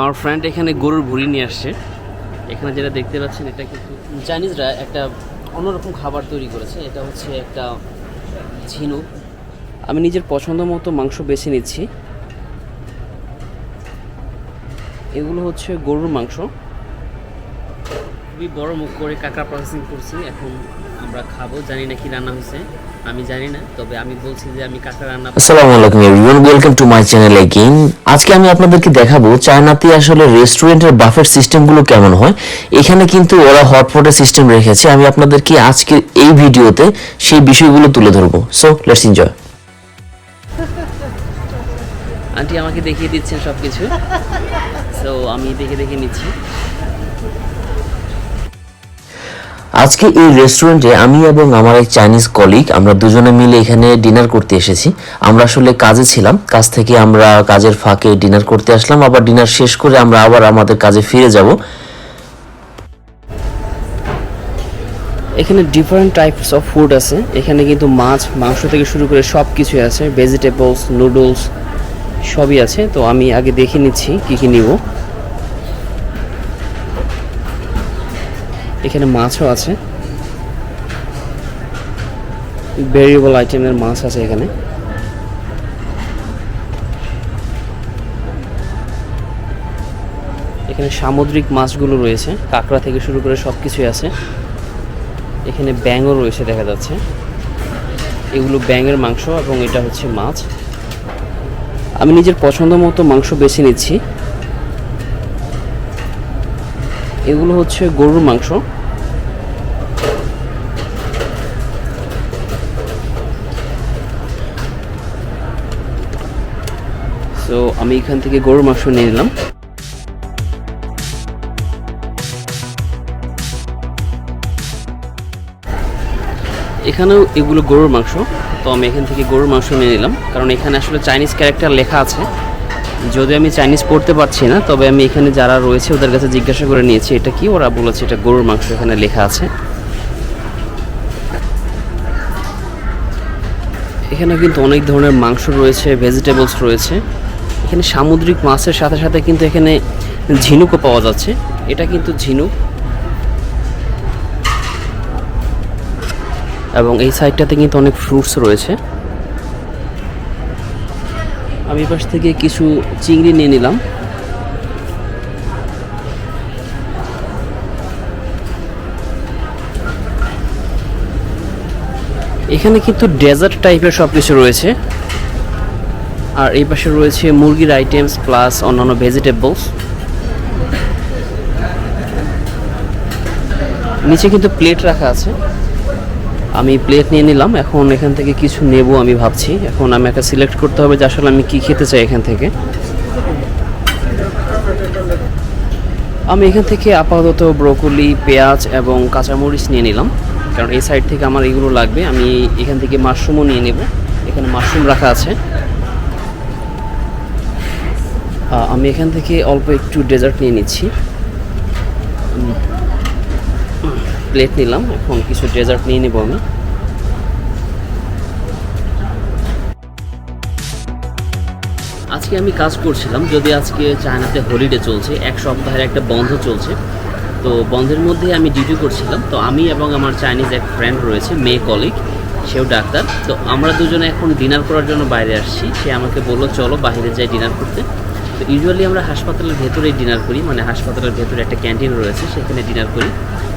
আমার ফ্রেন্ড এখানে গরুর ভুড়ি নিয়ে আসছে। এখানে যেটা দেখতে পাচ্ছেন, এটা কিন্তু চাইনিজরা একটা অন্যরকম খাবার তৈরি করেছে। এটা হচ্ছে একটা ঝিনুক। আমি নিজের পছন্দ মতো মাংস বেছে নিচ্ছি। এগুলো হচ্ছে গরুর মাংস। খুবই বড় মুখ করে কাঁকড়া প্রসেসিং করছি। এখন আমরা খাব জানি না কি রান্না হয়েছে আমি জানি না তবে আমি বলছি যে আমি কাঁকড়া রান্না আসসালামু আলাইকুম everyone welcome to my channel again আজকে আমি আপনাদেরকে দেখাবো চায়নাতে আসলে রেস্টুরেন্টের বাফেট সিস্টেমগুলো কেমন হয়। এখানে কিন্তু ওরা হটপটের সিস্টেম রেখেছে। আমি আপনাদেরকে আজকে এই ভিডিওতে সেই বিষয়গুলো তুলে ধরবো। সো লেটস এনজয় আন্টি আমাকে দেখিয়ে দিচ্ছেন সব কিছু সো আমি দেখে দেখে নিচ্ছি। আজকে এই রেস্টুরেন্টে আমি এবং আমার এক চাইনিজ কলিগ আমরা দুজনে মিলে এখানে ডিনার করতে এসেছি। আমরা আসলে কাজে ছিলাম। কাজ থেকে আমরা কাজের ফাঁকে ডিনার করতে আসলাম। আবার ডিনার শেষ করে আমরা আবার আমাদের কাজে ফিরে যাব। এখানে ডিফারেন্ট টাইপস অফ ফুড আছে। এখানে কিন্তু মাছ, মাংস থেকে শুরু করে সব কিছুই আছে। ভেজিটেবলস নুডলস সবই আছে। তো আমি আগে দেখে নিচ্ছি কি কি নিব। এখানে মাছও আছে। ভেরিয়েবল আইটেমের মাছ আছে এখানে। এখানে সামুদ্রিক মাছগুলো রয়েছে, কাঁকড়া থেকে শুরু করে সব কিছুই আছে। এখানে ব্যাঙও রয়েছে দেখা যাচ্ছে। এগুলো ব্যাঙের মাংস এবং এটা হচ্ছে মাছ। আমি নিজের পছন্দ মতো মাংস বেছে নিচ্ছি। এগুলো হচ্ছে গরুর মাংস। সো আমি এখান থেকে গরুর মাংস নিয়ে নিলাম। এখানেও এগুলো গরুর মাংস, তো আমি এখান থেকে গরুর মাংস নিয়ে নিলাম। কারণ এখানে আসলে চাইনিজ ক্যারেক্টার লেখা আছে। যদি আমি চাইনিজ পড়তে পারছি না, তবে আমি এখানে যারা রয়েছে ওদের কাছে জিজ্ঞাসা করে নিয়েছি, এটা কি? ওরা বলেছে এটা গরুর মাংস এখানে লেখা আছে। এখানে কিন্তু অনেক ধরনের মাংস রয়েছে ভেজিটেবলস রয়েছে। এখানে সামুদ্রিক মাছের সাথে সাথে কিন্তু এখানে ঝিনুকও পাওয়া যাচ্ছে। এটা কিন্তু ঝিনুক। এবং এই সাইডটাতে কিন্তু অনেক ফ্রুটস রয়েছে। আমি পাশ থেকে কিছু চিংড়ি নিয়ে নিলাম। এখানে কিন্তু ডেজার্ট টাইপের সব কিছু রয়েছে। আর এই পাশে রয়েছে মুরগির আইটেমস প্লাস অন্যান্য ভেজিটেবলস। নিচে কিন্তু প্লেট রাখা আছে। আমি প্লেট নিয়ে নিলাম, এখন এখান থেকে কিছু নেব আমি ভাবছি। এখন আমি একটা সিলেক্ট করতে হবে যে আসলে আমি কি খেতে চাই এখান থেকে। আমি এখান থেকে আপাতত ব্রোকলি পেঁয়াজ এবং কাঁচামরিচ নিয়ে নিলাম। কারণ এই সাইড থেকে আমার এগুলো লাগবে, আমি এখান থেকে মাশরুমও নিয়ে নেব। এখানে মাশরুম রাখা আছে। আমি এখান থেকে অল্প একটু ডেজার্ট নিয়ে নিচ্ছি। প্লেট নিলাম। এখন কিছু ডেজার্ট নিয়ে নেব আমি। আজকে আমি কাজ করছিলাম, যদি আজকে চায়নাতে হলিডে চলছে, এক সপ্তাহের একটা বন্ধ চলছে। তো বন্ধের মধ্যে আমি ডিউটি করছিলাম। তো আমি এবং আমার চাইনিজ এক ফ্রেন্ড রয়েছে মেয়ে কলিগ সেও ডাক্তার। তো আমরা দুজনে এখন ডিনার করার জন্য বাইরে আসছি। সে আমাকে বলল, চলো বাইরে যাই ডিনার করতে। তো ইউজুয়ালি আমরা হাসপাতালের ভেতরেই ডিনার করি মানে হাসপাতালের ভেতরে একটা ক্যান্টিন রয়েছে, সেখানে ডিনার করি।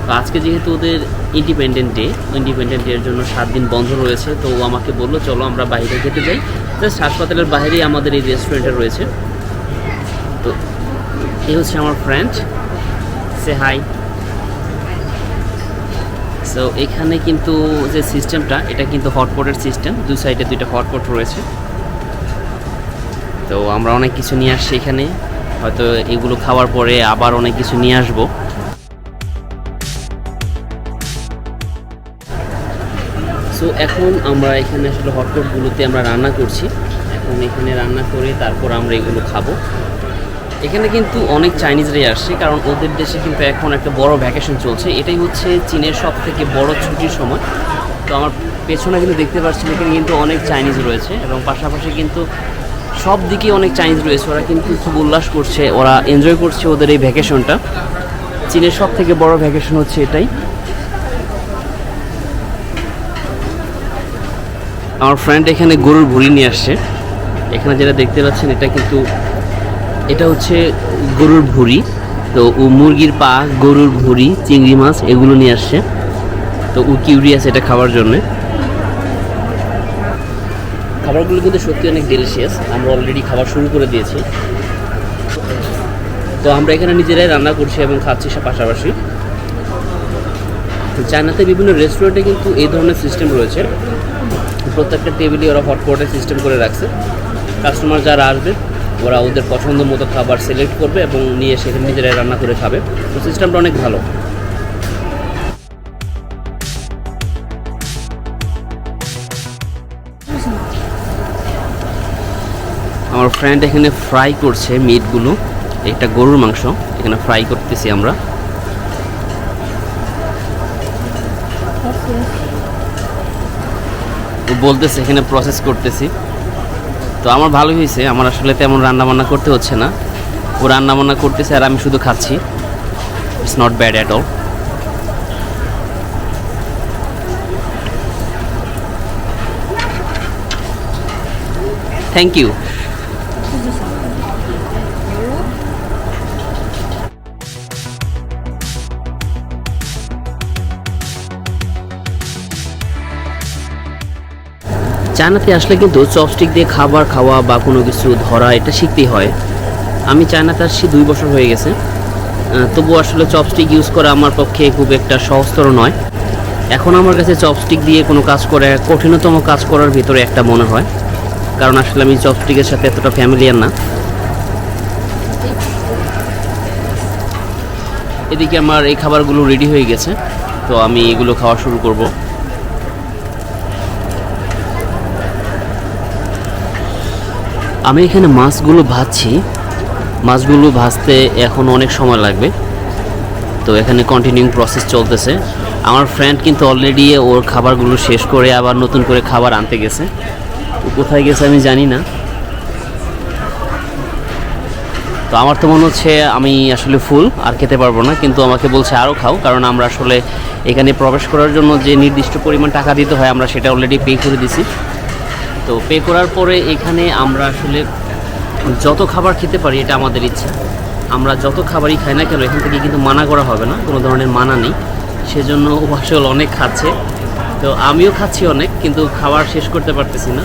তো আজকে যেহেতু ওদের ইন্ডিপেন্ডেন্ট ডে ইন্ডিপেন্ডেন্ট ডের জন্য সাত দিন বন্ধ রয়েছে, তো ও আমাকে বলল, চলো আমরা বাইরে খেতে যাই। জাস্ট হাসপাতালের বাইরেই আমাদের এই রেস্টুরেন্টটা রয়েছে। তো এই হচ্ছে আমার ফ্রেন্ড সে হাই সো এখানে কিন্তু যে সিস্টেমটা এটা কিন্তু হটপটের সিস্টেম দুই সাইডে দুইটা হটপট রয়েছে। তো আমরা অনেক কিছু নিয়ে আসছি এখানে। হয়তো এগুলো খাওয়ার পরে আবার অনেক কিছু নিয়ে আসব। সো এখন আমরা এখানে আসলে হটপটগুলোতে আমরা রান্না করছি। এখন এখানে রান্না করে তারপর আমরা এগুলো খাব। এখানে কিন্তু অনেক চাইনিজরাই আসছে, কারণ ওদের দেশে কিন্তু এখন একটা বড় ভ্যাকেশন চলছে। এটাই হচ্ছে চীনের সব থেকে বড় ছুটির সময়। তো আমার পেছনে কিন্তু দেখতে পাচ্ছেন, এখানে কিন্তু অনেক চাইনিজ রয়েছে এবং পাশাপাশি কিন্তু সব দিকে অনেক চাইনিজ রয়েছে, ওরা কিন্তু খুব উল্লাস করছে, ওরা এনজয় করছে ওদের এই ভ্যাকেশনটা চীনের সব থেকে বড় ভ্যাকেশন হচ্ছে এটাই। আমার ফ্রেন্ড এখানে গরুর ভুড়ি নিয়ে আসছে। এখানে যেটা দেখতে পাচ্ছেন, এটা কিন্তু, এটা হচ্ছে গরুর ভুড়ি। তো ও মুরগির পা, গরুর ভুড়ি, চিংড়ি মাছ, এগুলো নিয়ে আসছে। তো ও কিউরিয়াস এটা খাওয়ার জন্যে। খাবারগুলো কিন্তু সত্যি অনেক ডেলিশিয়াস আমরা অলরেডি খাবার শুরু করে দিয়েছি। তো আমরা এখানে নিজেরাই রান্না করছি এবং খাচ্ছি সে পাশাপাশি। চায়নাতে বিভিন্ন রেস্টুরেন্টে কিন্তু এই ধরনের সিস্টেম রয়েছে। প্রত্যেকটা টেবিলে ওরা হটপটের সিস্টেম করে রাখছে। কাস্টমার যারা আসবে, ওরা ওদের পছন্দ মতো খাবার সিলেক্ট করবে এবং নিয়ে সেখানে নিজেরাই রান্না করে খাবে। তো সিস্টেমটা অনেক ভালো। আমার ফ্রেন্ড এখানে ফ্রাই করছে মিটগুলো এটা গরুর মাংস, এখানে ফ্রাই করতেছি আমরা। বলতেছে এখানে প্রসেস করতেছি। তো আমার ভালো হয়েছে, আমার আসলে তেমন রান্না বান্না করতে হচ্ছে না। ও রান্না বান্না করতেছে আর আমি শুধু খাচ্ছি। It's not bad at all thank you চায়নাতে আসলে কিন্তু চপস্টিক দিয়ে খাবার খাওয়া বা কোনো কিছু ধরা এটা শিখতেই হয়। আমি চায়নাতে আসছি দুই বছর হয়ে গেছে। তবু আসলে চপস্টিক ইউজ করা আমার পক্ষে খুব একটা সহজতর নয়। এখন আমার কাছে চপস্টিক দিয়ে কোনো কাজ করে কঠিনতম কাজ করার ভিতরে একটা মনে হয়। কারণ আসলে আমি চপস্টিকের সাথে এতটা ফ্যামিলিয়ার না। এদিকে আমার এই খাবারগুলো রেডি হয়ে গেছে। তো আমি এগুলো খাওয়া শুরু করব। আমি এখানে মাছগুলো ভাজছি। মাছগুলো ভাজতে এখন অনেক সময় লাগবে। তো এখানে কন্টিনিউ প্রসেস চলতেছে। আমার ফ্রেন্ড কিন্তু অলরেডি ওর খাবারগুলো শেষ করে আবার নতুন করে খাবার আনতে গেছে। কোথায় গেছে আমি জানি না। তো আমার তো মনে হচ্ছে আমি আসলে ফুল আর খেতে পারব না। কিন্তু আমাকে বলছে আরও খাও, কারণ আমরা আসলে এখানে প্রবেশ করার জন্য যে নির্দিষ্ট পরিমাণ টাকা দিতে হয়, আমরা সেটা অলরেডি পে করে দিছি। তো পে করার পরে এখানে আমরা আসলে যত খাবার খেতে পারি, এটা আমাদের ইচ্ছা। আমরা যত খাবারই খাই না কেন, এখান থেকে কিন্তু মানা করা হবে না, কোনো ধরনের মানা নেই। সেজন্য ও আসলে অনেক খাচ্ছে। তো আমিও খাচ্ছি অনেক, কিন্তু খাবার শেষ করতে পারতেছি না।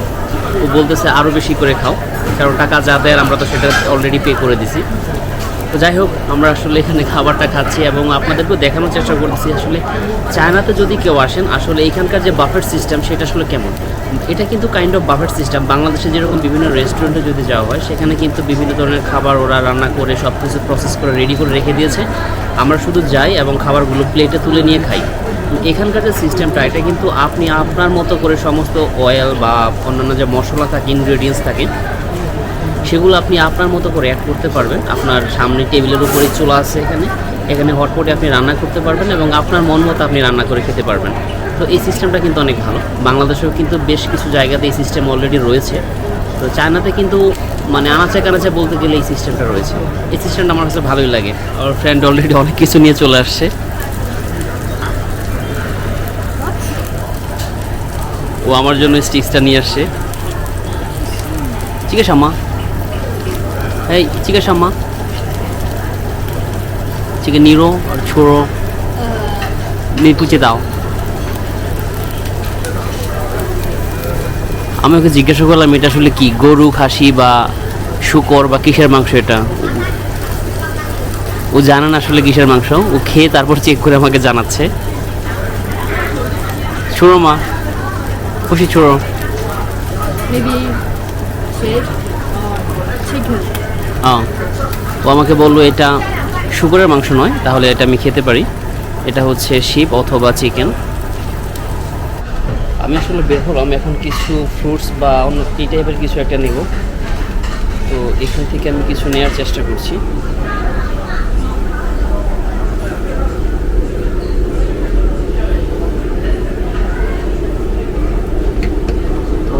ও বলতেছে আরও বেশি করে খাও। কারণ টাকা যা দেয় আমরা তো সেটা অলরেডি পে করে দিছি। তো যাই হোক, আমরা আসলে এখানে খাবারটা খাচ্ছি এবং আপনাদেরকেও দেখানোর চেষ্টা করতেছি আসলে চায়নাতে যদি কেউ আসেন, আসলে এখানকার যে বাফেট সিস্টেম সেটা আসলে কেমন? এটা কিন্তু কাইন্ড অফ বাফেট সিস্টেম বাংলাদেশে যেরকম বিভিন্ন রেস্টুরেন্টে যদি যাওয়া হয়, সেখানে কিন্তু বিভিন্ন ধরনের খাবার ওরা রান্না করে সব কিছু প্রসেস করে রেডি করে রেখে দিয়েছে। আমরা শুধু যাই এবং খাবারগুলো প্লেটে তুলে নিয়ে খাই। এখানকার যে সিস্টেমটা এটা কিন্তু আপনি আপনার মতো করে সমস্ত অয়েল বা অন্যান্য যে মশলা থাকে ইনগ্রেডিয়েন্টস থাকে সেগুলো আপনি আপনার মতো করে অ্যাড করতে পারবেন। আপনার সামনে টেবিলের উপরে চুলা আছে এখানে। এখানে হটপটে আপনি রান্না করতে পারবেন এবং আপনার মন মতো আপনি রান্না করে খেতে পারবেন। তো এই সিস্টেমটা কিন্তু অনেক ভালো। বাংলাদেশেও কিন্তু বেশ কিছু জায়গাতে এই সিস্টেম অলরেডি রয়েছে। তো চায়নাতে কিন্তু মানে আনাচে কানাচে বলতে গেলে এই সিস্টেমটা রয়েছে। এই সিস্টেমটা আমার কাছে ভালোই লাগে। আমার ফ্রেন্ড অলরেডি অনেক কিছু নিয়ে চলে আসছে। ও আমার জন্য স্টিক্সটা নিয়ে আসছে। ঠিক আছে মা এই চিকেন শাম্মা চিকেন নিরো আর ছোড়ো নি দাও আমি ওকে জিজ্ঞাসা করলাম এটা আসলে কি গরু খাসি বা শুকর বা কিসের মাংস এটা ও জানে না আসলে কিসের মাংস ও খেয়ে তারপর চেক করে আমাকে জানাচ্ছে ছোড়ো মা খুশি ছোড়ো Maybe fish or chicken. হ্যাঁ। ও আমাকে বলল এটা শুকরের মাংস নয়, তাহলে এটা আমি খেতে পারি। এটা হচ্ছে শিপ অথবা চিকেন। আমি আসলে বের হলাম, এখন কিছু ফ্রুটস বা অন্য টি টাইপের কিছু একটা নেব। তো এখান থেকে আমি কিছু নেওয়ার চেষ্টা করছি। তো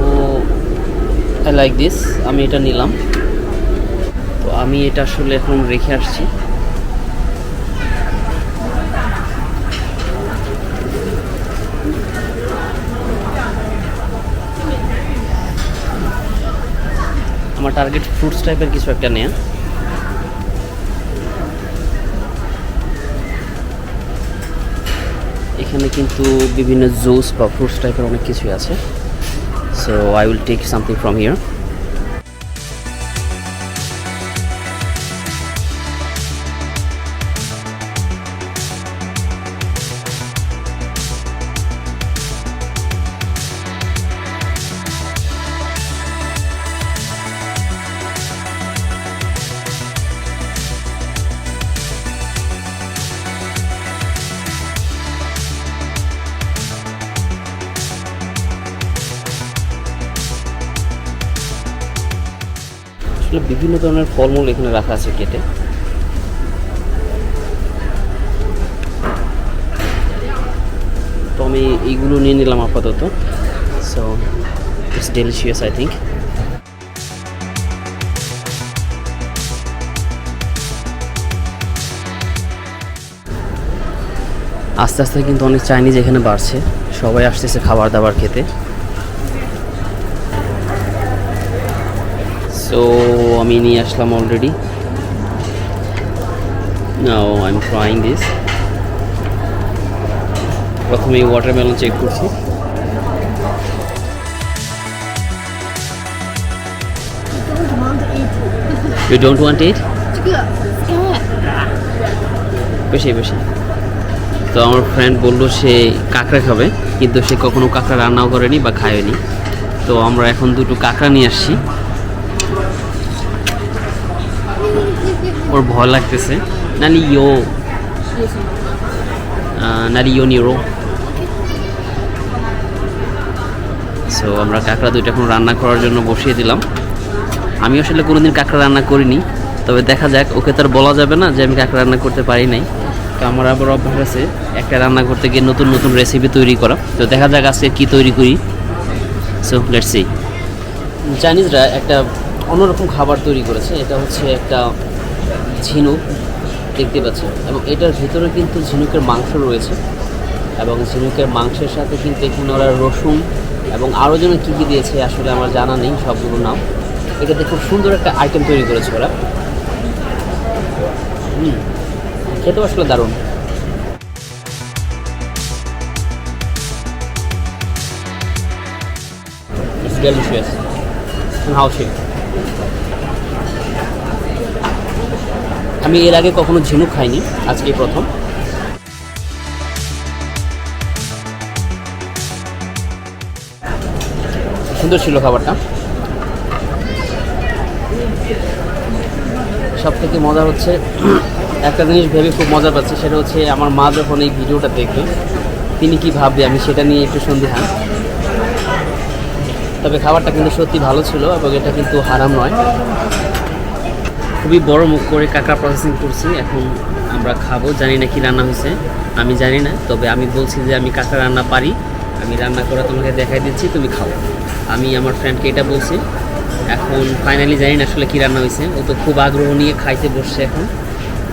আই লাইক দিস আমি এটা নিলাম। তো আমি এটা আসলে এখন রেখে আসছি। আমার টার্গেট ফ্রুটস টাইপের কিছু একটা নেয়া। এখানে কিন্তু বিভিন্ন জুস বা ফ্রুটস টাইপের অনেক কিছুই আছে। So I will take something from here আসলে বিভিন্ন ধরনের ফলমূল এখানে রাখা আছে কেটে। তো আমি এইগুলো নিয়ে নিলাম আপাতত। So it's delicious I think আস্তে আস্তে কিন্তু অনেক চাইনিজ এখানে বাড়ছে। সবাই আসতেছে খাবার দাবার খেতে। সো আমি নিয়ে আসলাম already now I am trying this প্রথমে ওয়াটারমেলন চেক করছি। ইউ ডোন্ট ওয়ান্ট ইট বেশি বেশি। তো আমার ফ্রেন্ড বলল সে কাঁকড়া খাবে, কিন্তু সে কখনো কাঁকড়া রান্নাও করেনি বা খায়নি। তো আমরা এখন দুটো কাঁকড়া নিয়ে আসছি। ওর ভয় লাগতেছে। নালি ইয়ো। নালি ইয়ো নিরো। সো আমরা কাঁকড়া দুইটা এখন রান্না করার জন্য বসিয়ে দিলাম। আমি আসলে কোনোদিন কাঁকড়া রান্না করিনি, তবে দেখা যাক, ওকে তো আর বলা যাবে না যে আমি কাঁকড়া রান্না করতে পারি নাই। তো আমার আবার অভ্যাস আছে, একটা রান্না করতে গিয়ে নতুন নতুন রেসিপি তৈরি করা। তো দেখা যাক আজকে কী তৈরি করি। সো লেটস সি চাইনিজরা একটা অন্যরকম খাবার তৈরি করেছে, এটা হচ্ছে একটা ঝিনুক দেখতে পাচ্ছি এবং এটার ভিতরে কিন্তু ঝিনুকের মাংস রয়েছে। এবং ঝিনুকের মাংসের সাথে কিন্তু এখানে ওরা রসুন এবং আরও যেন কী কী দিয়েছে আসলে আমার জানা নেই সবগুলো নাম। এটাতে খুব সুন্দর একটা আইটেম তৈরি করেছে ওরা। হুম, খেতেও আসলে দারুণ। How cheap. আমি এর আগে কখনো ঝিনুক খাইনি, আজকে প্রথম। সুন্দর ছিল খাবারটা। সব থেকে মজা হচ্ছে, একটা জিনিস ভেবে খুব মজা পাচ্ছি, সেটা হচ্ছে আমার মা যখন এই ভিডিওটা দেখবে, তিনি কি ভাববে, আমি সেটা নিয়ে একটু সন্দেহান। তবে খাবারটা কিন্তু সত্যি ভালো ছিল এবং এটা কিন্তু হারাম নয়। খুবই বড় মুখ করে কাঁকড়া প্রসেসিং করছি, এখন আমরা খাব। জানি না কি রান্না হয়েছে, আমি জানি না, তবে আমি বলছি যে আমি কাঁকড়া রান্না পারি, আমি রান্না করে তোমাকে দেখাই দিচ্ছি, তুমি খাও। আমি আমার ফ্রেন্ডকে এটা বলছি, এখন ফাইনালি জানি না আসলে কী রান্না হয়েছে। ও তো খুব আগ্রহ নিয়ে খাইতে বসছে এখন।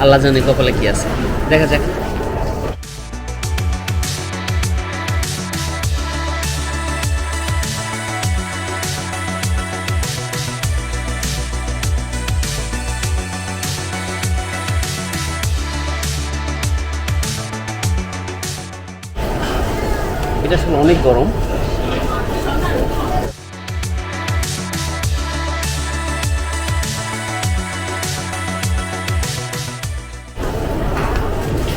আল্লাহ জানে কপালে কি আছে। দেখা যাক। অনেক গরম।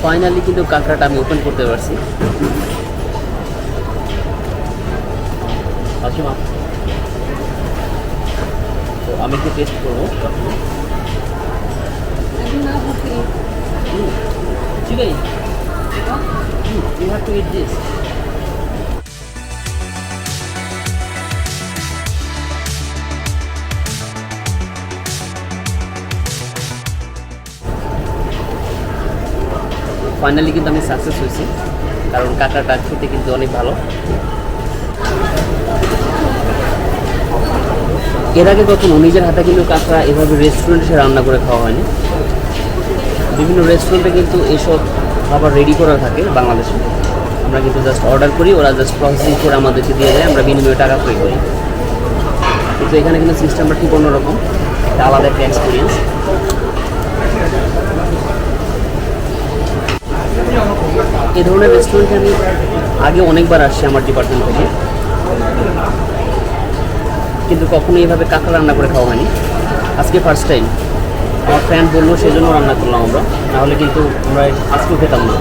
ফাইনালি কিন্তু কাঁকড়াটা আমি ওপেন করতে পারছি। আসিমা তো আমি একটু টেস্ট করব. ঠিক আছে। You have to eat this finally কিন্তু আমি সাকসেস হয়েছি, কারণ কাঁকড়াটা খেতে কিন্তু অনেক ভালো। এর আগে কখনো নিজের হাতে কিন্তু কাঁকড়া এভাবে রেস্টুরেন্টে এসে রান্না করে খাওয়া হয়নি। বিভিন্ন রেস্টুরেন্টে কিন্তু এসব খাবার রেডি করা থাকে বাংলাদেশে। আমরা কিন্তু জাস্ট অর্ডার করি, ওরা জাস্ট প্রসেসিং করে আমাদেরকে দিয়ে দেয়, আমরা বিনিময়ে টাকা পে করি। কিন্তু এখানে কিন্তু সিস্টেমটা ঠিক অন্যরকম একটা আলাদা একটা এক্সপিরিয়েন্স এই ধরনের রেস্টুরেন্টে আমি আগে অনেকবার আসছি আমার ডিপার্টমেন্ট থেকে। কিন্তু কখনো এইভাবে কাঁকড়া রান্না করে খাওয়া হয়নি। আজকে ফার্স্ট টাইম আমার ফ্রেন্ড বলল সেই জন্য রান্না করলাম আমরা। নাহলে কিন্তু আমরা আজকেও খেতাম না।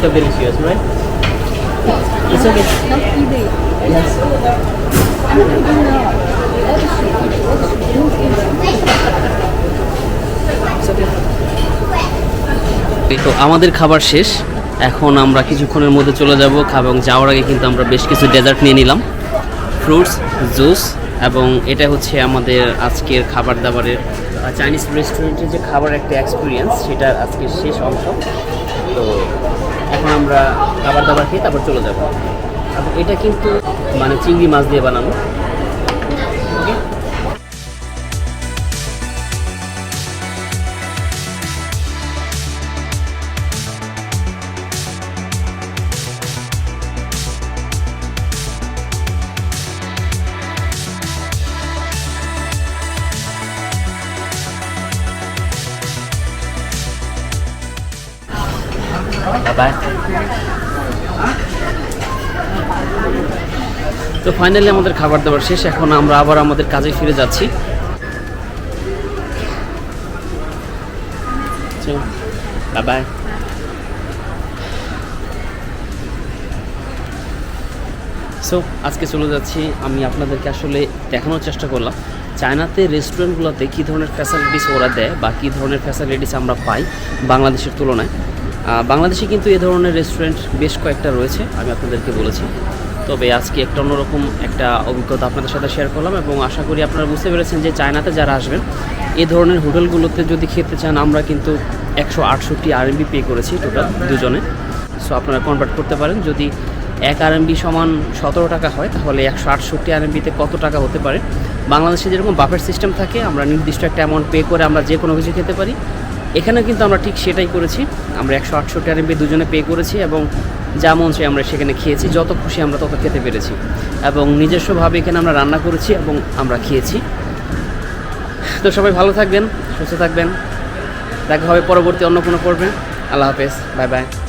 Kind of delicious, right? It's okay. Not. Yes. তো আমাদের খাবার শেষ এখন আমরা কিছুক্ষণের মধ্যে চলে যাব এবং যাওয়ার আগে কিন্তু আমরা বেশ কিছু ডেজার্ট নিয়ে নিলাম ফ্রুটস জুস এবং এটা হচ্ছে আমাদের আজকের খাবার দাবারের চাইনিজ রেস্টুরেন্টের যে খাবার একটা এক্সপিরিয়েন্স সেটার আজকের শেষ অংশ তো এখন আমরা খাবার দাবার খেয়ে তারপর চলে যাব। এটা কিন্তু মানে চিংড়ি মাছ দিয়ে বানানো। বাই তো ফাইনালি আমাদের খাবার দাবার শেষ, এখন আমরা আবার আমাদের কাজে ফিরে যাচ্ছি। সো আজকে চলে যাচ্ছি, আমি আপনাদেরকে আসলে দেখানোর চেষ্টা করলাম, চায়নাতে রেস্টুরেন্টগুলোতে কী ধরনের ফ্যাসিলিটিস ওরা দেয় বা কী ধরনের ফ্যাসিলিটিস আমরা পাই বাংলাদেশের তুলনায়। বাংলাদেশে কিন্তু এ ধরনের রেস্টুরেন্ট বেশ কয়েকটা রয়েছে, আমি আপনাদেরকে বলেছি। তবে আজকে একটা অন্যরকম একটা অভিজ্ঞতা আপনাদের সাথে শেয়ার করলাম এবং আশা করি আপনারা বুঝতে পেরেছেন যে চায়নাতে যারা আসবেন, এ ধরনের হোটেলগুলোতে যদি খেতে চান, আমরা কিন্তু একশো আটষট্টি আর আরএমবি পে করেছি টোটাল দুজনে। সো আপনারা কনভার্ট করতে পারেন। যদি এক আর আরএমবি সমান সতেরো টাকা হয়, তাহলে একশো আটষট্টি আর আরএমবিতে কত টাকা হতে পারে? বাংলাদেশে যেরকম বাফেট সিস্টেম থাকে, আমরা নির্দিষ্ট একটা অ্যামাউন্ট পে করে আমরা যে কোনো কিছু খেতে পারি। এখানে কিন্তু আমরা ঠিক সেটাই করেছি। আমরা একশো আটষট্টি আরএমবি দুজনে পে করেছি এবং যা মন চাই আমরা সেখানে খেয়েছি, যত খুশি আমরা তত খেতে পেরেছি। এবং নিজস্বভাবে এখানে আমরা রান্না করেছি এবং আমরা খেয়েছি। তো সবাই ভালো থাকবেন, সুস্থ থাকবেন। দেখা হবে পরবর্তী অন্য কোনো পর্বে। আল্লাহ হাফেজ, বাই বাই।